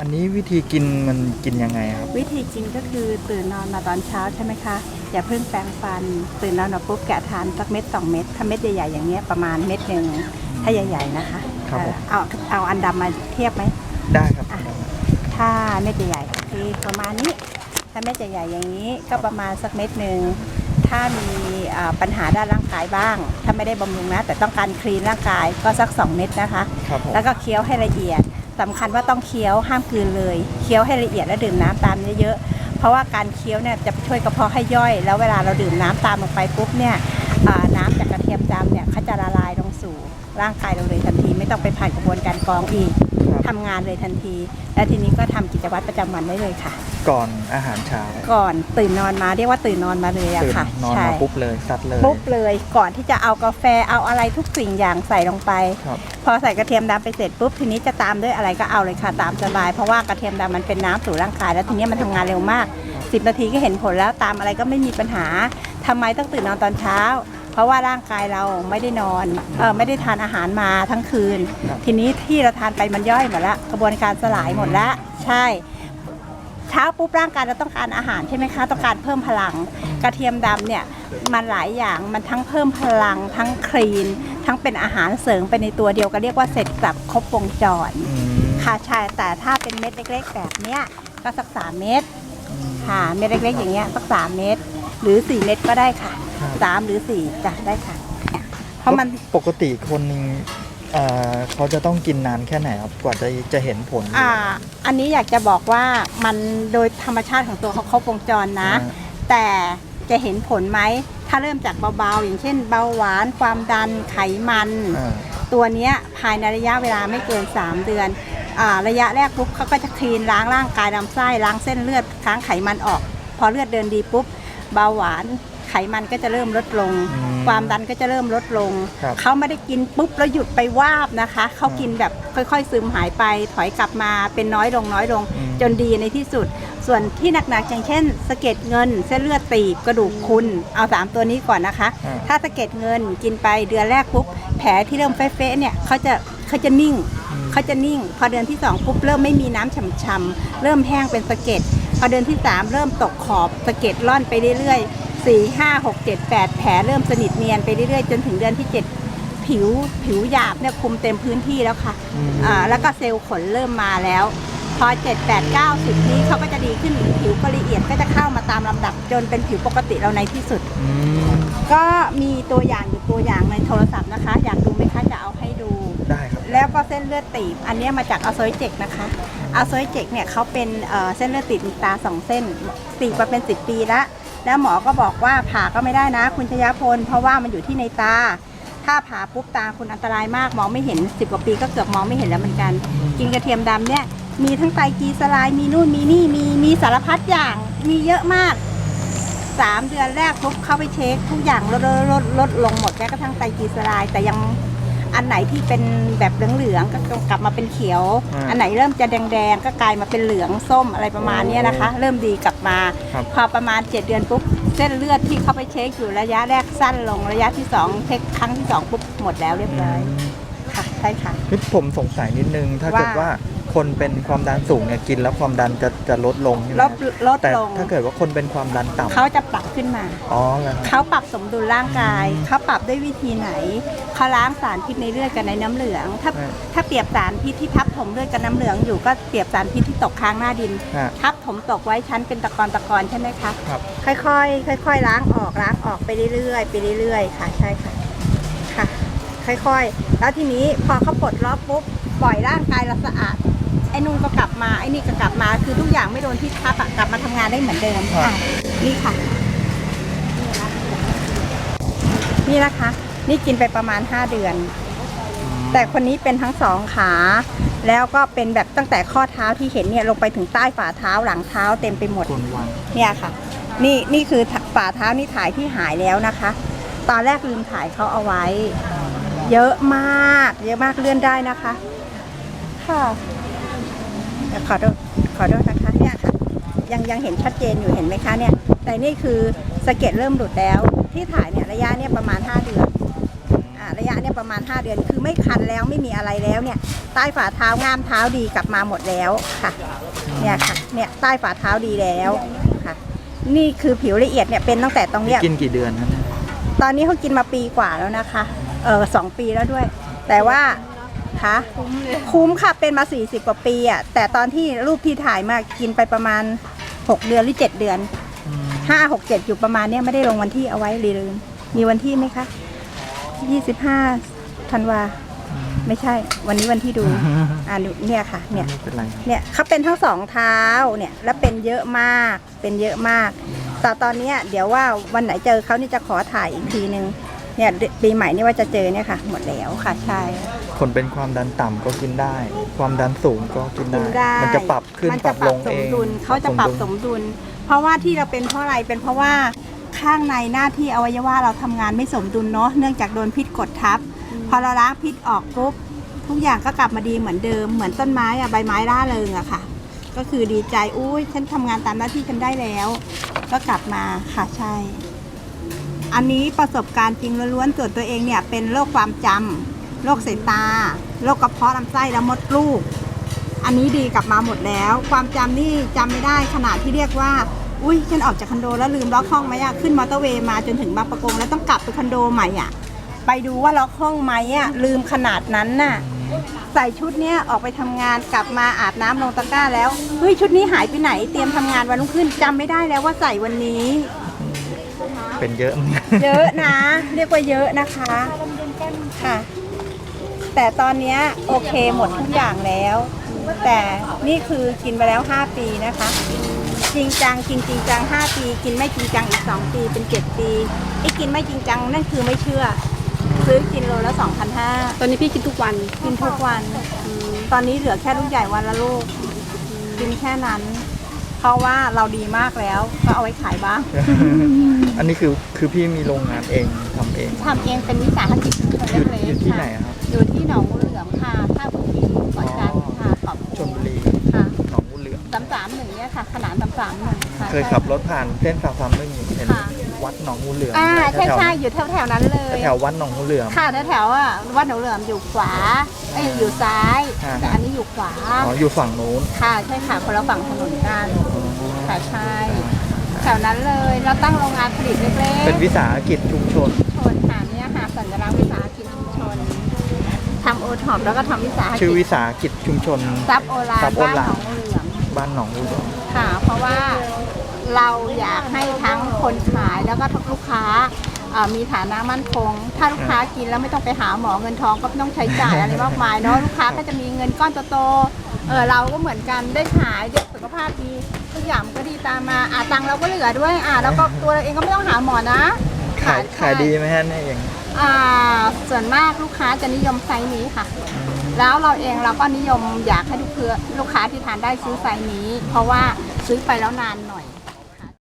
อันนี้วิธีกินมันกินยังไงครับ วิธีกินก็คือตื่นนอนมาตอนเช้าใช่ไหมคะ อย่าเพิ่งแปรงฟัน ตื่นนอนมาปุ๊บแกะทานสักเม็ดสองเม็ดถ้าเม็ดใหญ่ๆอย่างเงี้ยประมาณเม็ดหนึ่งถ้าใหญ่ ๆนะคะครับผม เอ่อเอาเอาอันดำมาเทียบไหม ได้ครับอะ ถ้าเม็ดใหญ่ๆก็คือประมาณนี้ ถ้าเม็ดใหญ่ๆอย่างนี้ก็ประมาณสักเม็ดหนึ่ง ถ้ามีอ่าปัญหาด้านร่างกายบ้าง ถ้าไม่ได้บำรุงนะ แต่ต้องการคลีนร่างกายก็สัก 2 เม็ดนะคะ ครับผมแล้วก็เคี้ยวให้ละเอียด สำคัญว่าต้องเคี้ยวห้ามกลืนเลยเคี้ยวให้ละเอียดและดื่มน้ำตามเยอะๆเพราะว่าการเคี้ยวเนี่ยจะช่วยกระเพาะให้ย่อย แล้วเวลาเราดื่มน้ำตามลงไปปุ๊บเนี่ยอ่าน้ำจากกระเทียมดำเนี่ยเขาจะละลายลงสู่ร่างกายเราเลยทันที ไม่ต้องไปผ่านกระบวนการกรองอีกครับทำงานเลยทันที และทีนี้ก็ทำกิจวัตรประจำวันได้เลยค่ะ ก่อนอาหารเช้าก่อนตื่นนอนมาเรียกว่าตื่นนอนมาเลยอะตื่นค่ะนอนใช่มาปุ๊บเลยซัดเลยปุ๊บเลยก่อนที่จะเอากาแฟเอาอะไรทุกสิ่งอย่างใส่ลงไป ครับพอใส่กระเทียมดำไปเสร็จปุ๊บทีนี้จะตามด้วยอะไรก็เอาเลยค่ะตามสบาย เพราะว่ากระเทียมดำมันเป็นน้ำสู่ร่างกายแล้วทีนี้มันทำงานเร็วมาก 10 นาทีก็เห็นผลแล้วตามอะไรก็ไม่มีปัญหาทำไมต้องตื่นนอนตอนเช้า เพราะว่าร่างกายเราไม่ได้นอนเออไม่ได้ทานอาหารมาทั้งคืนครับทีนี้ที่เราทานไปมันย่อยหมดละกระบวนการสลายหมดละใช่ เช้าปุ๊บร่างกายเราต้องการอาหารใช่ไหมคะต้องการเพิ่มพลัง กระเทียมดำเนี่ยมันหลายอย่างมันทั้งเพิ่มพลัง ทั้งคลีน ทั้งเป็นอาหารเสริมไปในตัวเดียวก็เรียกว่าเสร็จสับครบวงจรอืมค่ะใช่แต่ถ้าเป็นเม็ดเล็ก ๆ แบบเนี้ยก็สักสามเม็ดค่ะเม็ดเล็กๆอย่างเงี้ยสักสามเม็ดหรือสี่เม็ดก็ได้ค่ะครับสามหรือสี่จ้ะได้ค่ะเนี่ยเพราะมันปกติคนหนึ่ง เอ่อเขาจะต้องกินนานแค่ไหนครับ กว่าจะจะเห็นผลอ่า อันนี้อยากจะบอกว่ามันโดยธรรมชาติของตัวเขาครบวงจรนะอ่าแต่จะเห็นผลไหม ถ้าเริ่มจากเบาๆ อย่างเช่นเบาหวาน ความดัน ไขมัน อ่าตัวเนี้ยภายในระยะเวลาไม่เกิน 3 เดือนอาระยะแรกปุ๊บเขาก็จะคลีนล้างร่างกายลำไส้ล้างเส้นเลือดค้างไขมันออก พอเลือดเดินดีปุ๊บเบาหวาน ไขมันก็จะเริ่มลดลง อืมความดันก็จะเริ่มลดลง ครับเขาไม่ได้กินปุ๊บแล้วหยุดไปวาบนะคะ เขากินแบบค่อยๆ ซึมหายไปถอยกลับมาเป็นน้อยลงน้อยลง อืม จนดีในที่สุด ส่วนที่หนักๆอย่างเช่นสะเก็ดเงินเส้นเลือดตีบกระดูกพรุนเอาสามตัวนี้ก่อนนะคะ อ่า ถ้าสะเก็ดเงินกินไปเดือนแรกปุ๊บแผลที่เริ่มเฟ้ๆเนี่ยเขาจะเขาจะนิ่ง อืม เขาจะนิ่ง พอเดือนที่สองปุ๊บเริ่มไม่มีน้ำฉ่ำๆเริ่มแห้งเป็นสะเก็ดพอเดือนที่สามเริ่มตกขอบสะเก็ดล่อนไปเรื่อย ๆสี่ห้าหกเจ็ดแปดแผลเริ่มสนิทเนียนไปเรื่อยๆ จนถึงเดือนที่เจ็ดผิวผิวหยาบเนี่ยคุมเต็มพื้นที่แล้วค่ะอืม อ่าแล้วก็เซลล์ขนเริ่มมาแล้ว พอ 7 8 9 10 นี้เขาก็จะดีขึ้นผิวก็ละเอียดก็จะเข้ามาตามลำดับ จนเป็นผิวปกติเราในที่สุด อืมก็มีตัวอย่างอยู่ตัวอย่างในโทรศัพท์นะคะ อยากดูไหมคะจะเอาให้ดู ได้ครับ แล้วก็เส้นเลือดตีบ อันเนี้ยมาจากอัลโซยเจกนะคะอัลโซยเจกเนี่ยเขาเป็นเอ่อเส้นเลือดตีบในตาสองเส้นตีบมาเป็น 10 ปีแล้ว แล้วหมอก็บอกว่าผ่าก็ไม่ได้นะ คุณชยพล เพราะว่ามันอยู่ที่ในตา ถ้าผ่าปุ๊บตาคุณอันตรายมากมองไม่เห็น 10กว่าปีก็เกือบมองไม่เห็นแล้วเหมือนกัน กินกระเทียมดำเนี่ยมีทั้งไตรกีสลายมีนู่นมีนี่มีมีสารพัดอย่างมีเยอะมากสามเดือนแรกปุ๊บเข้าไปเช็คทุกอย่างลดลดลดลดลงหมดแม้กระทั่งไตรกีสลายแต่ยัง อันไหนที่เป็นแบบเหลืองๆก็กลับมาเป็นเขียว อ่าอันไหนเริ่มจะแดงๆ ก็กลายมาเป็นเหลืองส้มอะไรประมาณเนี้ยนะคะ เริ่มดีกลับมา ครับ พอประมาณ 7 เดือนปุ๊บเส้นเลือดที่เข้าไปเช็คอยู่ระยะแรกสั้นลงระยะที่สองเช็คครั้งที่สองปุ๊บหมดแล้วเรียบร้อยค่ะใช่ค่ะ คือผมสงสัยนิดนึง ถ้าเกิดว่า ว่า คนเป็นความดันสูงเนี่ยกินแล้วความดันจะจะลดลงใช่ไหมลดลดแต่ลง ถ้าเกิดว่าคนเป็นความดันต่ำเขาจะปรับขึ้นมาอ๋อเหรอครับเขาปรับสมดุลร่างกาย เขาปรับด้วยวิธีไหน เขาล้างสารพิษในเลือดกับในน้ำเหลือง ถ้าใช่ถ้าเปรียบสารพิษที่ทับถมเลือดกับน้ำเหลืองอยู่ก็เปรียบสารพิษที่ตกค้างหน้าดิน ฮะทับถมตกไว้ชั้นเป็นตะกอนตะกอนใช่ไหมคะ ครับ ค่อยๆ ค่อย ๆ ล้างออกล้างออกไปเรื่อยๆ ไปเรื่อยๆ ค่ะ ใช่ค่ะ ค่ะ ค่อยๆ แล้วทีนี้พอเขาปลดล็อกปุ๊บปล่อยร่างกายเราสะอาดไอ้นู่นก็กลับมาไอ้นี่ก็กลับมาคือทุกอย่างไม่โดนที่ทับอะกลับมาทำงานได้เหมือนเดิมครับ อะนี่ค่ะ นี่นะคะ นี่กินไปประมาณ 5 เดือน แต่คนนี้เป็นทั้งสองขา แล้วก็เป็นแบบตั้งแต่ข้อเท้าที่เห็นเนี่ยลงไปถึงใต้ฝ่าเท้าหลังเท้าเต็มไปหมด คนวันเนี่ยค่ะ นี่นี่คือฝ่าเท้านี่ถ่ายที่หายแล้วนะคะ ตอนแรกลืมถ่ายเขาเอาไว้ เยอะมาก เยอะมากเลื่อนได้นะคะ ค่ะเดี๋ยว ขอโทษขอโทษนะคะเนี่ยค่ะยังยังเห็นชัดเจนอยู่เห็นไหมคะเนี่ย แต่นี่คือสะเก็ดเริ่มหลุดแล้ว ที่ถ่ายเนี่ยระยะเนี่ยประมาณ 5 เดือนอ่าระยะเนี่ยประมาณ 5 เดือน คือไม่คันแล้วไม่มีอะไรแล้วเนี่ย ใต้ฝ่าเท้าง่ามเท้าดีกลับมาหมดแล้วค่ะ เนี่ยค่ะ เนี่ยใต้ฝ่าเท้าดีแล้วค่ะ นี่คือผิวละเอียดเนี่ยเป็นตั้งแต่ตรงเนี้ยกินกี่เดือนครับเนี่ยตอนนี้เขากินมาปีกว่าแล้วนะคะ เออสองปีแล้วด้วย แต่ว่า คะคุ้มเลยคุ้มค่ะเป็นมา 40 กว่าปีอะแต่ตอนที่รูปที่ถ่ายมากินไปประมาณ 6 เดือนหรือ 7 เดือนอืม5 6 7 อยู่ประมาณเนี้ยไม่ได้ลงวันที่เอาไว้ลืมมีวันที่ไหมคะ 25ธันวาไม่ใช่ วันนี้วันที่ดูอ่าเนี่ยค่ะ เนี่ยไม่เป็นไรครับเนี่ยเขาเป็นทั้งสองเท้าเนี่ย แล้วเป็นเยอะมากเป็นเยอะมาก แต่ตอนเนี้ยเดี๋ยวว่าวันไหนเจอเขานี่จะขอถ่ายอีกทีนึง เนี่ยปีใหม่นี่ว่าจะเจอเนี่ยค่ะ หมดแล้วค่ะใช่ คนเป็นความดันต่ำก็กินได้ ความดันสูงก็กินกินได้ได้มันจะปรับขึ้นมันปจะรับปลรับงสเอมงดุลเขาจะปรับสดุลมดุล เพราะว่าที่เราเป็นเพราะอะไรเป็นเพราะว่าข้างในหน้าที่อวัยวะเราทำงานไม่สมดุลเนาะเนื่องจากโดนพิษกดทับ พอเราล้างพิษออกปุ๊บทุกอย่างก็กลับมาดีเหมือนเดิม เหมือนต้นไม้อะใบไม้ร่าเริงอะค่ะ ก็คือดีใจอุ้ยฉันทำงานตามหน้าที่ฉันได้แล้ว ก็กลับมาค่ะใช่ อันนี้ประสบการณ์จริงล้วนๆเกิดตัวเองเนี่ยเป็นโรคความจำโรคสายตาโรคกระเพาะลำไส้และมดลูก อันนี้ดีกลับมาหมดแล้ว ความจำนี่จำไม่ได้ขนาดที่เรียกว่าอุ้ยฉันออกจากคอนโดแล้วลืมล็อกห้องไหมอะขึ้นมอเตอร์เวย์มาจนถึงบางประกงแล้วต้องกลับไปคอนโดใหม่อะไปดูว่าล็อกห้องไหมอะลืมขนาดนั้นน่ะใส่ชุดเนี้ยออกไปทำงานกลับมาอาบน้ำลงตะกร้าแล้วเฮ้ยชุดนี้หายไปไหนเตรียมทำงานวันรุ่งขึ้นจำไม่ได้แล้วว่าใส่วันนี้ เป็นเยอะเหมือนกันเยอะนะ เรียกว่าเยอะนะคะ ค่ะ แต่ตอนเนี้ยโอเคหมดทุกอย่างแล้ว แต่นี่คือกินไปแล้ว 5 ปีนะคะ จริงจังกินจริงจัง 5 ปี กินไม่จริงจังอีก 2 ปีเป็น 7 ปีไอ้กินไม่จริงจังนั่นคือไม่เชื่อ ซื้อกินโลละ2,500ตอนนี้พี่กินทุกวันกินทุกวันอืมตอนนี้เหลือแค่ลูกใหญ่วันละลูก กินแค่นั้น เพราะว่าเราดีมากแล้ว ก็เอาไว้ขายบ้าง อันนี้คือคือพี่มีโรงงานเองทำเองทำเองเป็นวิสาหกิจชุมชนอยู่เล็กอยู่ๆที่ค่ะไหนอะครับ อยู่ที่หนองงูเหลือมค่ะท่าบุรีเกาะจันท ค่ะขนานสามสามหนึ่งค่ะ เคยขับรถผ่านเส้นสามสามหนึ่งเห็นค่ะ วัดหนองงูเหลือมอ่าใช่แถวๆใช่อยู่แถวแถวๆนั้นเลย แถวๆวัดหนองงูเหลือม ค่ะแถวๆอะวัดหนองเหลือมอยู่ขวาเอ้ยอยู่ซ้าย อ่า แต่อันนี้อยู่ขวา อ๋ออยู่ฝั่งนู้นค่ะใช่ค่ะคนละฝั่งถนนกันอ๋อค่ะใช่แถวนั้นเลยเราตั้งโรงงานผลิตเล็กๆเป็นวิสาหกิจชุมชนชนค่ะเนี่ยค่ะสัญลักษณ์วิสาหกิจชุมชนทำโอท็อปแล้วก็ทำวิสาหชื่อกิวิจสาหกิจชุมชน ซับโอลานซับโอบ้านหฬารนองงูเหลือมบ้านหนองงูเหลือม ค่ะ เพราะว่าเราอยากให้ทั้งคนขายแล้วก็ทุกลูกค้าเอ่อมีฐานะมั่นคง ถ้าลูกค้ากินแล้วไม่ต้องไปหาหมอเงินทองก็ไม่ต้องใช้จ่ายอะไรมากมายเนาะลูกค้าก็จะมีเงินก้อนโตๆเออเราก็เหมือนกันได้ขายได้สุขภาพดีทุกอย่างมันก็ดีตามมาอ่าตังค์เราก็เหลือด้วยอ่าแล้วก็ตัวเราเองก็ไม่ต้องหาหมอนะขายขายดีไหมฮะเนี่ยอย่าง อ่าส่วนมากลูกค้าจะนิยมไซส์นี้ค่ะ แล้วเราเองเราก็นิยมอยากให้ลูกเพื่อลูกค้าที่ทานได้ซื้อไซส์นี้ เพราะว่าซื้อไปแล้วนานหน่อย